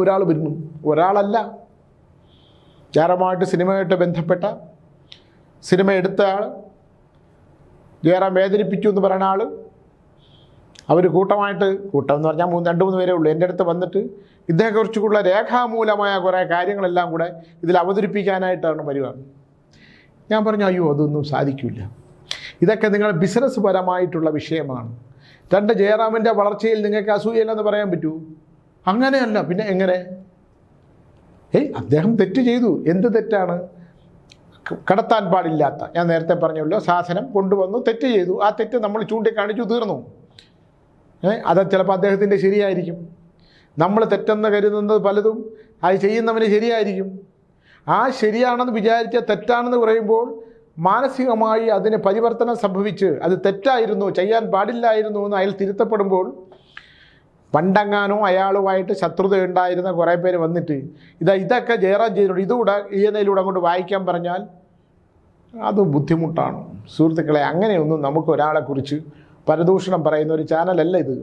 ഒരാൾ വരുന്നു. ഒരാളല്ല. ജയറാമായിട്ട് സിനിമയായിട്ട് ബന്ധപ്പെട്ട സിനിമ എടുത്ത ആൾ ജയറാം വേദനിപ്പിച്ചു എന്ന് പറയുന്ന ആൾ അവർ കൂട്ടമായിട്ട് കൂട്ടം എന്ന് പറഞ്ഞാൽ മൂന്ന് രണ്ട് മൂന്ന് പേരേ ഉള്ളൂ. എന്റെ അടുത്ത് വന്നിട്ട് ഇദ്ദേഹത്തെക്കുറിച്ചുള്ള രേഖാമൂലമായ കുറേ കാര്യങ്ങളെല്ലാം കൂടെ ഇതിൽ അവതരിപ്പിക്കാനായിട്ടാണ് പരിപാടി. ഞാൻ പറഞ്ഞു അയ്യോ അതൊന്നും സാധിക്കില്ല. ഇതൊക്കെ നിങ്ങൾ ബിസിനസ് പരമായിട്ടുള്ള വിഷയമാണ്. രണ്ട് ജയറാമിന്റെ വളർച്ചയിൽ നിങ്ങൾക്ക് അസൂയല്ലെന്ന് പറയാൻ പറ്റൂ. അങ്ങനെയല്ല. പിന്നെ എങ്ങനെ? ഏയ് അദ്ദേഹം തെറ്റ് ചെയ്തു. എന്ത് തെറ്റാണ്? കടത്താൻ പാടില്ലാത്ത. ഞാൻ നേരത്തെ പറഞ്ഞല്ലോ സാധനം കൊണ്ടുവന്നു തെറ്റ് ചെയ്തു. ആ തെറ്റ് നമ്മൾ ചൂണ്ടിക്കാണിച്ചു തീർന്നു. ഏ അത് ചിലപ്പോൾ അദ്ദേഹത്തിന്റെ ശരിയായിരിക്കും. നമ്മൾ തെറ്റെന്ന് കരുതുന്നത് പലതും അത് ചെയ്യുന്നവന് ശരിയായിരിക്കും. ആ ശരിയാണെന്ന് വിചാരിച്ച തെറ്റാണെന്ന് പറയുമ്പോൾ മാനസികമായി അതിന് പരിവർത്തനം സംഭവിച്ച് അത് തെറ്റായിരുന്നു ചെയ്യാൻ പാടില്ലായിരുന്നു എന്ന് അയാൾ തിരുത്തപ്പെടുമ്പോൾ പണ്ടെങ്ങാനോ അയാളുമായിട്ട് ശത്രുത ഉണ്ടായിരുന്ന കുറേ പേര് വന്നിട്ട് ഇതാ ഇതൊക്കെ ജയറാം ചെയ്തിട്ടുണ്ട്. ഇതുകൂടെ ഈയനയിലൂടെ അങ്ങോട്ട് വായിക്കാൻ പറഞ്ഞാൽ അത് ബുദ്ധിമുട്ടാണ്. സുഹൃത്തുക്കളെ അങ്ങനെയൊന്നും നമുക്ക് ഒരാളെക്കുറിച്ച് പരദൂഷണം പറയുന്ന ഒരു ചാനലല്ല ഇത്.